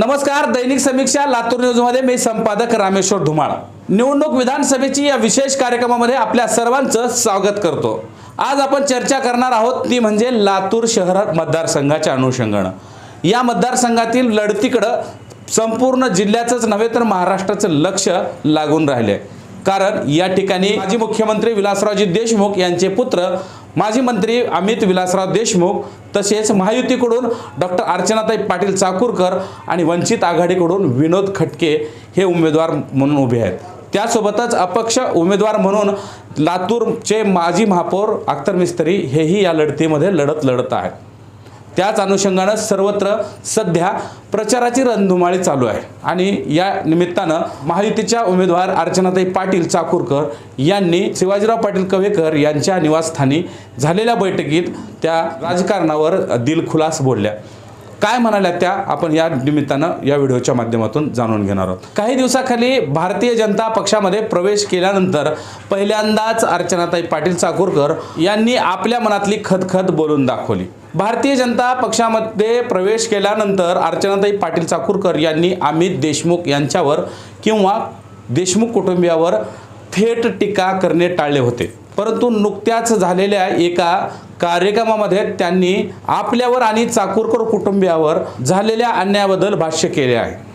नमस्कार दैनिक समीक्षा लातूर न्यूजमध्ये मी संपादक रामेश्वर धुमाळ. निवडणूक विधानसभेची या विशेष कार्यक्रमामध्ये आपल्या सर्वांचं स्वागत करतो. आज आपण चर्चा करणार आहोत ती म्हणजे लातूर शहर मतदारसंघाच्या अनुषंगानं. या मतदारसंघातील लढतीकडं संपूर्ण जिल्ह्याचंच नव्हे तर महाराष्ट्राचं लक्ष लागून राहिले कारण या ठिकाणी माजी मुख्यमंत्री विलासरावजी देशमुख यांचे पुत्र माजी मंत्री अमित विलासराव देशमुख तसेच महायुतीकडून डॉक्टर अर्चनाताई पाटील चाकूरकर आणि वंचित आघाडीकडून विनोद खटके हे उमेदवार म्हणून उभे आहेत. त्यासोबतच अपक्ष उमेदवार म्हणून लातूरचे माजी महापौर अख्तर मिस्त्री हेही या लढतीमध्ये लढत लढत आहेत. त्याच अनुषंगानं सर्वत्र सध्या प्रचाराची रणधुमाळी चालू आहे. आणि या निमित्तानं महायुतीच्या उमेदवार अर्चनाताई पाटील चाकूरकर यांनी शिवाजीराव पाटील कवेकर यांच्या निवासस्थानी झालेल्या बैठकीत त्या राजकारणावर दिलखुलास बोलल्या. काय म्हणाल्या त्या? आपण या निमित्तानं या व्हिडिओच्या माध्यमातून जाणून घेणार आहोत. काही दिवसाखाली भारतीय जनता पक्षामध्ये प्रवेश केल्यानंतर पहिल्यांदाच अर्चनाताई पाटील चाकूरकर यांनी आपल्या मनातली खतखत बोलून दाखवली. भारतीय जनता पक्षामध्ये प्रवेश केल्यानंतर अर्चनाताई पाटील चाकूरकर यांनी अमित देशमुख यांच्यावर किंवा देशमुख कुटुंबियावर थेट टीका करणे टाळले होते. परंतु नुकत्याच झालेल्या एका कार्यक्रमामध्ये त्यांनी आपल्यावर आणि चाकूरकर कुटुंबियावर झालेल्या अन्यायाबद्दल भाष्य केले आहे.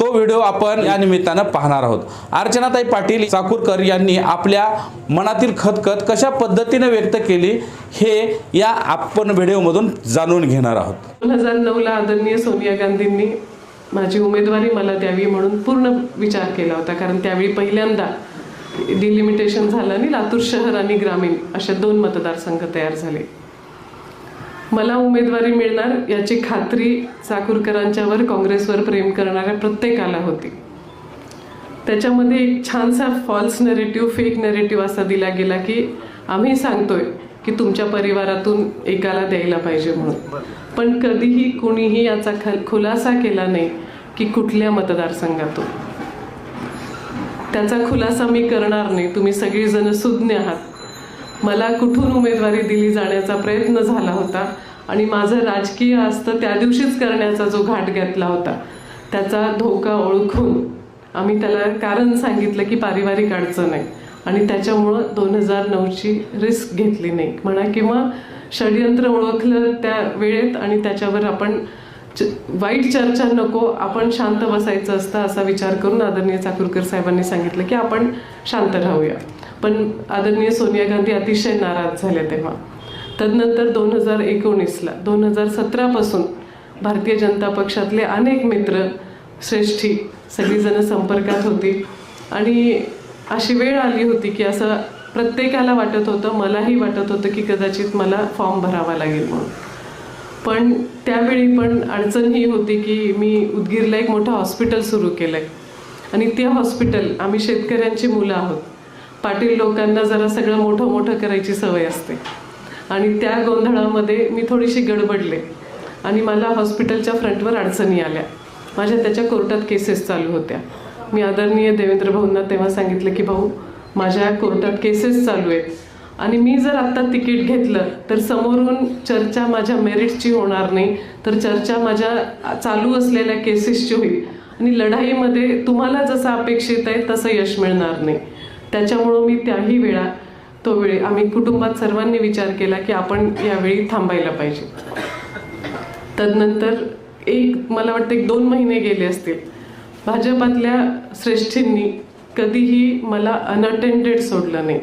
तो व्हिडिओ आपण या निमित्तानं पाहणार आहोत. अर्चनाताई पाटील चाकूरकर यांनी आपल्या मनातील खतखत कशा पद्धतीने व्यक्त केली हे या आपण व्हिडिओमधून जाणून घेणार आहोत. दोन हजार नऊला आदरणीय सोनिया गांधींनी माझी उमेदवारी मला द्यावी म्हणून पूर्ण विचार केला होता. कारण त्यावेळी पहिल्यांदा डिलिमिटेशन झालं आणि लातूर शहर आणि ग्रामीण अशा दोन मतदारसंघ तयार झाले. मला उमेदवारी मिळणार याची खात्री चाकूरकरांच्यावर काँग्रेसवर प्रेम करणाऱ्या प्रत्येकाला होती. त्याच्यामध्ये एक छानसा फॉल्स नरेटिव्ह फेक नेरेटिव्ह असा दिला गेला की आम्ही सांगतोय की तुमच्या परिवारातून एकाला द्यायला पाहिजे म्हणून. पण कधीही कुणीही याचा खल खुलासा केला नाही की कुठल्या मतदारसंघातून. त्याचा खुलासा मी करणार नाही. तुम्ही सगळीजण सुज्ञ आहात. मला कुठून उमेदवारी दिली जाण्याचा प्रयत्न झाला होता आणि माझं राजकीय असतं त्या दिवशीच करण्याचा जो घाट घेतला होता त्याचा धोका ओळखून आम्ही त्याला कारण सांगितलं की पारिवारिक अडचण आहे आणि त्याच्यामुळं दोन हजार नऊची रिस्क घेतली नाही. म्हणा किंवा षडयंत्र ओळखलं त्या वेळेत आणि त्याच्यावर आपण वाईट चर्चा नको आपण शांत बसायचं असतं असा विचार करून आदरणीय चाकूरकर साहेबांनी सांगितलं की आपण शांत राहूया. पण आदरणीय सोनिया गांधी अतिशय नाराज झाल्या तेव्हा. तदनंतर दोन हजार एकोणीसला दोन हजार सतरापासून भारतीय जनता पक्षातले अनेक मित्र श्रेष्ठी सगळीजणं संपर्कात होती. आणि अशी वेळ आली होती की असं प्रत्येकाला वाटत होतं मलाही वाटत होतं की कदाचित मला फॉर्म भरावा लागेल म्हणून. पण त्यावेळी पण अडचण ही होती की मी उदगीरला एक मोठं हॉस्पिटल सुरू केलं आहे आणि ते हॉस्पिटल आम्ही शेतकऱ्यांची मुलं आहोत. पाटील लोकांना जरा सगळं मोठं मोठं करायची सवय असते. आणि त्या गोंधळामध्ये मी थोडीशी गडबडले. आणि मला हॉस्पिटलच्या फ्रंटवर अडचणी आल्या. माझ्या त्याच्या कोर्टात केसेस चालू होत्या. मी आदरणीय देवेंद्र भाऊंना तेव्हा सांगितलं की भाऊ माझ्या कोर्टात केसेस चालू आहेत. आणि मी जर आत्ता तिकीट घेतलं तर समोरून चर्चा माझ्या मेरिटची होणार नाही. तर चर्चा माझ्या चालू असलेल्या केसेसची होईल. आणि लढाईमध्ये तुम्हाला जसं अपेक्षित आहे तसं यश मिळणार नाही. त्याच्यामुळं मी त्याही वेळा तो वेळी आम्ही कुटुंबात सर्वांनी विचार केला की आपण यावेळी थांबायला पाहिजे. तदनंतर एक मला वाटतं एक दोन महिने गेले असतील. भाजपातल्या श्रेष्ठींनी कधीही मला अनअटेंडेड सोडलं नाही.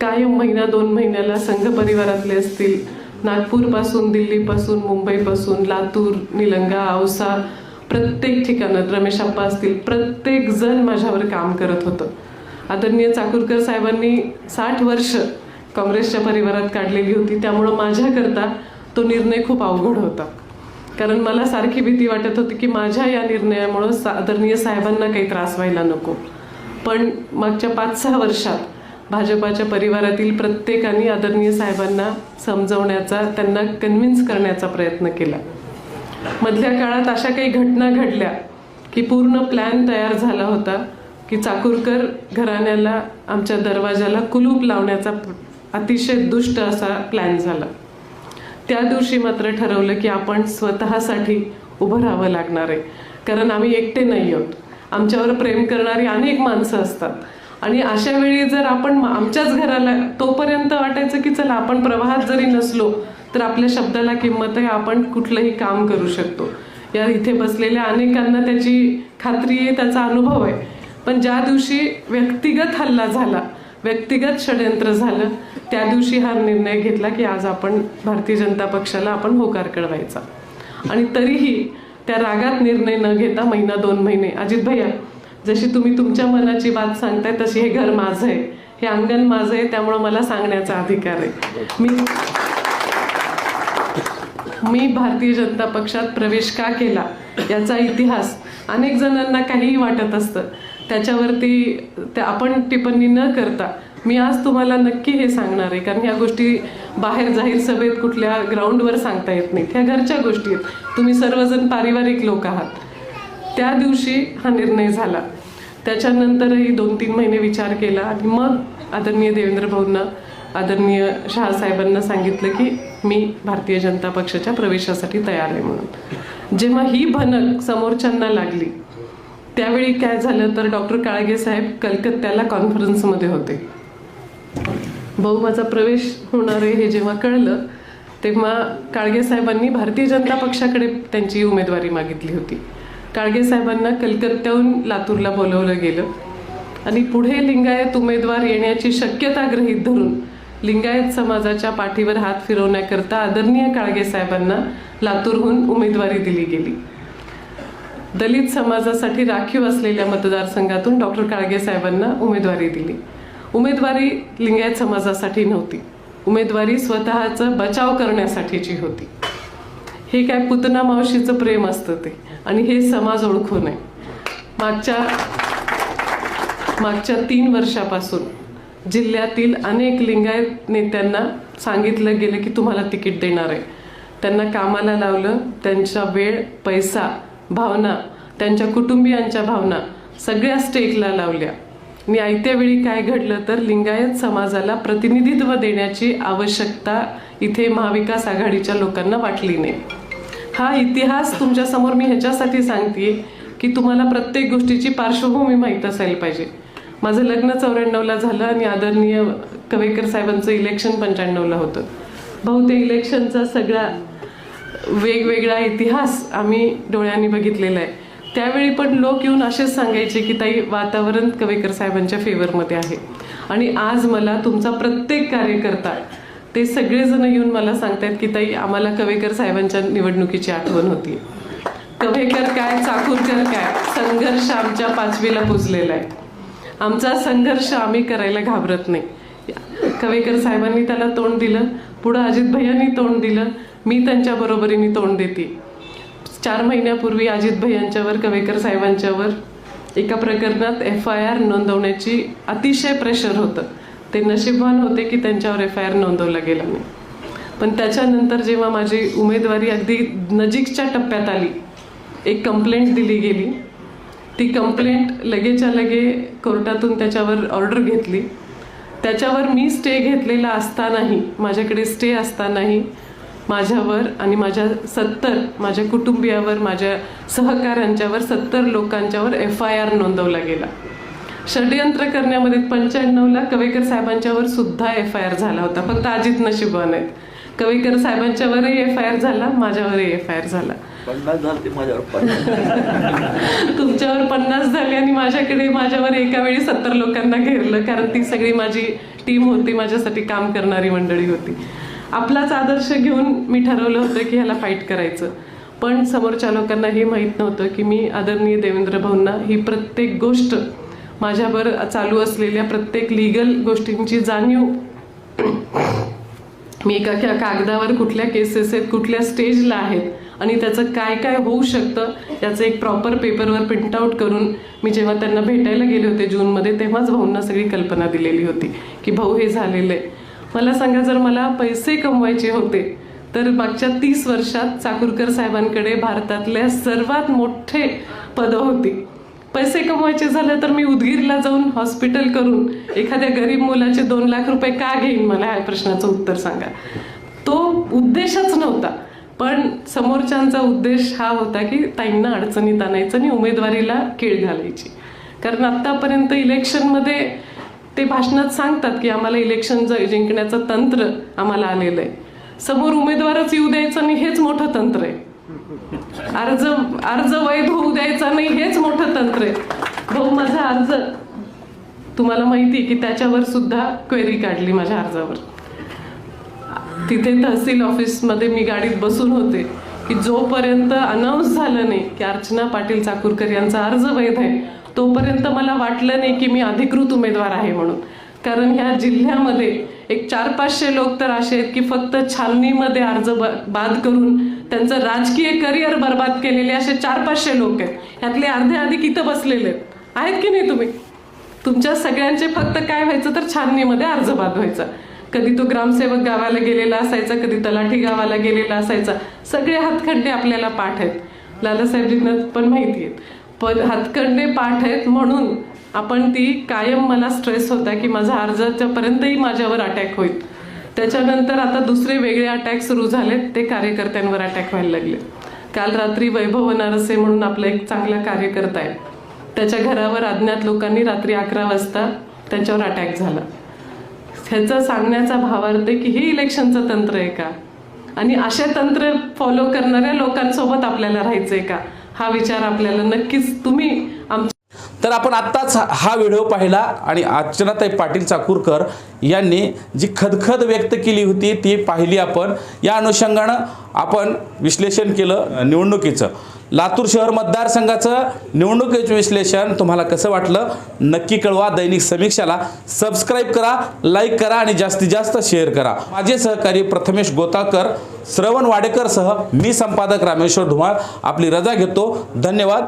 कायम महिना दोन महिन्याला संघ परिवारातले असतील. नागपूरपासून दिल्लीपासून मुंबईपासून लातूर निलंगा औसा प्रत्येक ठिकाणात रमेश अप्पा असतील. प्रत्येक जण माझ्यावर काम करत होतं. आदरणीय चाकूरकर साहेबांनी साठ वर्ष काँग्रेसच्या परिवारात काढलेली होती. त्यामुळं माझ्याकरता तो निर्णय खूप अवघड होता. कारण मला सारखी भीती वाटत होती की माझ्या या निर्णयामुळं सा- आदरणीय साहेबांना काही त्रास व्हायला नको. पण मागच्या पाच सहा वर्षात भाजपाच्या परिवारातील प्रत्येकाने आदरणीय साहेबांना समजवण्याचा त्यांना कन्व्हिन्स करण्याचा प्रयत्न केला. मधल्या काळात अशा काही घटना घडल्या की पूर्ण प्लॅन तयार झाला होता की चाकूरकर घराण्याला आमच्या दरवाजाला कुलूप लावण्याचा अतिशय दुष्ट असा प्लॅन झाला. त्या दिवशी मात्र ठरवलं की आपण स्वतःसाठी उभं राहावं लागणार आहे. कारण आम्ही एकटे नाही आहोत. आमच्यावर प्रेम करणारी अनेक माणसं असतात. आणि अशा वेळी जर आपण आमच्याच घराला तोपर्यंत वाटायचं की चला आपण प्रवाहात जरी नसलो तर आपल्या शब्दाला किंमत आहे आपण कुठलंही काम करू शकतो. या इथे बसलेल्या अनेकांना त्याची खात्री आहे त्याचा अनुभव आहे. पण ज्या दिवशी व्यक्तिगत हल्ला झाला व्यक्तिगत षडयंत्र झालं त्या दिवशी हा निर्णय घेतला की आज आपण भारतीय जनता पक्षाला आपण होकार कळवायचा. आणि तरीही त्या रागात निर्णय न घेता महिना दोन महिने अजित भैया जशी तुम्ही तुमच्या मनाची बात सांगताय तशी हे घर माझं आहे. हे अंगण माझं आहे त्यामुळं मला सांगण्याचा अधिकार आहे. मी मी भारतीय जनता पक्षात प्रवेश का केला याचा इतिहास अनेक जणांना काहीही वाटत असतं. त्याच्यावरती त्या आपण टिप्पणी न करता मी आज तुम्हाला नक्की हे सांगणार आहे कारण ह्या गोष्टी बाहेर जाहीर सभेत कुठल्या ग्राउंडवर सांगता येत नाहीत. ह्या घरच्या गोष्टी आहेत. तुम्ही सर्वजण पारिवारिक लोक आहात. त्या दिवशी हा निर्णय झाला. त्याच्यानंतरही दोन तीन महिने विचार केला आणि मग आदरणीय देवेंद्र भाऊंना आदरणीय शहासाहेबांना सांगितलं की मी भारतीय जनता पक्षाच्या प्रवेशासाठी तयार आहे म्हणून. जेव्हा ही भनक समोरच्यांना लागली त्यावेळी काय झालं तर डॉक्टर काळगे साहेब कलकत्त्याला कॉन्फरन्समध्ये होते. भाऊ माझा प्रवेश होणार आहे हे जेव्हा कळलं तेव्हा काळगे साहेबांनी भारतीय जनता पक्षाकडे त्यांची उमेदवारी मागितली होती. काळगे साहेबांना कलकत्त्याहून लातूरला बोलवलं गेलं. आणि पुढे लिंगायत उमेदवार येण्याची शक्यता गृहीत धरून लिंगायत समाजाच्या पाठीवर हात फिरवण्याकरता आदरणीय काळगे साहेबांना लातूरहून उमेदवारी दिली गेली. दलित समाजासाठी राखीव असलेल्या मतदारसंघातून डॉक्टर काळगे साहेबांना उमेदवारी दिली. उमेदवारी लिंगायत समाजासाठी नव्हती. उमेदवारी स्वतःचा बचाव करण्यासाठीची होती. हे काय पुतना मावशीचं प्रेम असतं ते. आणि हे समाज ओळखू नये. मागच्या मागच्या तीन वर्षापासून जिल्ह्यातील अनेक लिंगायत नेत्यांना सांगितलं गेलं की तुम्हाला तिकीट देणार आहे. त्यांना कामाला लावलं त्यांचा वेळ पैसा भावना त्यांच्या कुटुंबियांच्या भावना सगळ्या स्टेकला लावल्या. आणि आयत्या वेळी काय घडलं तर लिंगायत समाजाला प्रतिनिधित्व देण्याची आवश्यकता इथे महाविकास आघाडीच्या लोकांना वाटली नाही. हा इतिहास तुमच्यासमोर मी ह्याच्यासाठी सांगते की तुम्हाला प्रत्येक गोष्टीची पार्श्वभूमी माहीत असायला पाहिजे. माझं लग्न चौऱ्याण्णवला झालं आणि आदरणीय कवेकर साहेबांचं इलेक्शन पंच्याण्णवला होतं. भाऊ ते इलेक्शनचा सगळा वेगवेगळा इतिहास आम्ही डोळ्यांनी बघितलेला आहे. त्यावेळी पण लोक येऊन असेच सांगायचे की ताई वातावरण कवेकर साहेबांच्या फेवरमध्ये आहे. आणि आज मला तुमचा प्रत्येक कार्यकर्ता ते सगळेजण येऊन मला सांगतायत की ताई आम्हाला कवेकर साहेबांच्या निवडणुकीची आठवण होती. कवेकर काय चाकूरकर काय? संघर्ष आमच्या पाचवीला पुजलेला आहे. आमचा संघर्ष आम्ही करायला घाबरत नाही. कवेकर साहेबांनी त्याला तोंड दिलं पुढं अजित भैयांनी तोंड दिलं मी त्यांच्या बरोबरीने तोंड देते. चार महिन्यापूर्वी अजित भैयांच्यावर कवेकर साहेबांच्यावर एका प्रकरणात एफ आय आर नोंदवण्याची अतिशय प्रेशर होतं. ते नशीबवान होते की त्यांच्यावर एफ आय आर नोंदवला गेला नाही. पण त्याच्यानंतर जेव्हा माझी उमेदवारी अगदी नजीकच्या टप्प्यात आली एक कंप्लेंट दिली गेली ती कंप्लेंट लगेच्या लगे कोर्टातून त्याच्यावर ऑर्डर घेतली. त्याच्यावर मी स्टे घेतलेला असतानाही माझ्याकडे स्टे असतानाही माझ्यावर आणि माझ्या सत्तर माझ्या कुटुंबियावर माझ्या सहकाऱ्यांच्यावर सत्तर लोकांच्यावर एफ आय आर नोंदवला गेला. षडयंत्र करण्यामध्ये पंच्याण्णवला कवेकर साहेबांच्यावर सुद्धा एफ आय आर झाला होता. फक्त अजित नशिबान आहेत. कवेकर साहेबांच्यावरही एफ आय आर झाला. माझ्यावरही एफ आय आर झाला तुमच्यावर पन्नास झाले आणि माझ्याकडे माझ्यावर एका वेळी सत्तर लोकांना घेरलं कारण ती सगळी माझी टीम होती माझ्यासाठी काम करणारी मंडळी होती. आपलाच आदर्श घेऊन मी ठरवलं होतं की ह्याला फाईट करायचं. पण समोरच्या लोकांना हे माहीत नव्हतं की मी आदरणीय देवेंद्र भाऊंना ही प्रत्येक गोष्ट माझ्यावर चालू असलेल्या प्रत्येक लिगल गोष्टींची जाणीव. मी एका कागदावर कुठल्या केसेस आहेत कुठल्या स्टेजला आहेत आणि त्याचं काय काय होऊ शकतं याचं एक प्रॉपर पेपरवर प्रिंटआउट करून मी जेव्हा त्यांना भेटायला गेले होते जूनमध्ये तेव्हाच भाऊंना सगळी कल्पना दिलेली होती की भाऊ हे झालेलं आहे मला सांगा जर मला पैसे कमवायचे होते तर मागच्या तीस वर्षात चाकूरकर साहेबांकडे भारतातल्या सर्वात मोठे पदं होती. पैसे कमवायचे झाले तर मी उदगीरला जाऊन हॉस्पिटल करून एखाद्या गरीब मुलाचे दोन लाख रुपये का घेईन? मला या प्रश्नाचं उत्तर सांगा. तो उद्देशच नव्हता पण समोरच्यांचा उद्देश हा होता की ताईंना अडचणीत आणायचं आणि उमेदवारीला कीळ घालायची. कारण आत्तापर्यंत इलेक्शनमध्ये ते भाषणात सांगतात की आम्हाला इलेक्शन ज- जिंकण्याचं तंत्र आम्हाला आलेलं आहे. समोर उमेदवारच येऊ द्यायचं आणि हेच मोठं तंत्र आहे. अर्ज अर्ज वैध होऊ द्यायचा नाही हेच मोठं तंत्र आहे. भाऊ माझा अर्ज तुम्हाला माहिती आहे की त्याच्यावर सुद्धा क्वेरी काढली माझ्या अर्जावर. तिथे तहसील ऑफिसमध्ये मी गाडीत बसून होते की जोपर्यंत अनाऊन्स झालं नाही की अर्चना पाटील चाकूरकर यांचा अर्ज वैध आहे तोपर्यंत मला वाटलं नाही की मी अधिकृत उमेदवार आहे म्हणून. कारण ह्या जिल्ह्यामध्ये एक चार पाचशे लोक तर असे आहेत की फक्त छाननीमध्ये अर्ज ब- बाद करून त्यांचं राजकीय करिअर बर्बाद केलेले असे चार पाचशे लोक आहेत. ह्यातले अर्धे अधिक इथं बसलेले आहेत. आहेत की नाही तुम्ही? तुमच्या सगळ्यांचे फक्त काय व्हायचं तर छाननीमध्ये अर्ज बाद व्हायचा. कधी तो ग्रामसेवक गावाला गेलेला असायचा कधी तलाठी गावाला गेलेला असायचा. सगळे हातखंडे आपल्याला पाठ आहेत. लालासाहेबजींना पण माहिती आहेत. पण हातखंडे पाठ आहेत म्हणून आपण ती कायम मला स्ट्रेस होता की माझा अर्जाच्यापर्यंतही माझ्यावर अटॅक होईल. त्याच्यानंतर आता दुसरे वेगळे अटॅक सुरू झालेत ते कार्यकर्त्यांवर अटॅक व्हायला लागले. काल रात्री वैभव वनारसे म्हणून आपला एक चांगला कार्यकर्ता आहे. त्याच्या घरावर अज्ञात लोकांनी रात्री अकरा वाजता त्याच्यावर अटॅक झाला. ह्याचं सांगण्याचा भावार्थ की हे इलेक्शनचं तंत्र आहे का? आणि असे तंत्र फॉलो करणाऱ्या लोकांसोबत आपल्याला राहायचंय का? हा विचार आपल्याला नक्कीच तुम्ही आमच्या तर आपण आत्ताच हा व्हिडिओ पाहिला आणि अर्चनाताई पाटील चाकूरकर यांनी जी खदखद व्यक्त केली होती ती पाहिली आपण. या अनुषंगानं आपण विश्लेषण केलं निवडणुकीचं. लातूर शहर मतदारसंघाचं निवडणुकीचं विश्लेषण तुम्हाला कसं वाटलं? नक्की कळवा. दैनिक समीक्षाला सबस्क्राईब करा लाईक करा आणि जास्तीत जास्त शेअर करा. माझे सहकारी प्रथमेश गोताकर श्रवण वाडेकरसह मी संपादक रामेश्वर धुमाळ आपली रजा घेतो. धन्यवाद.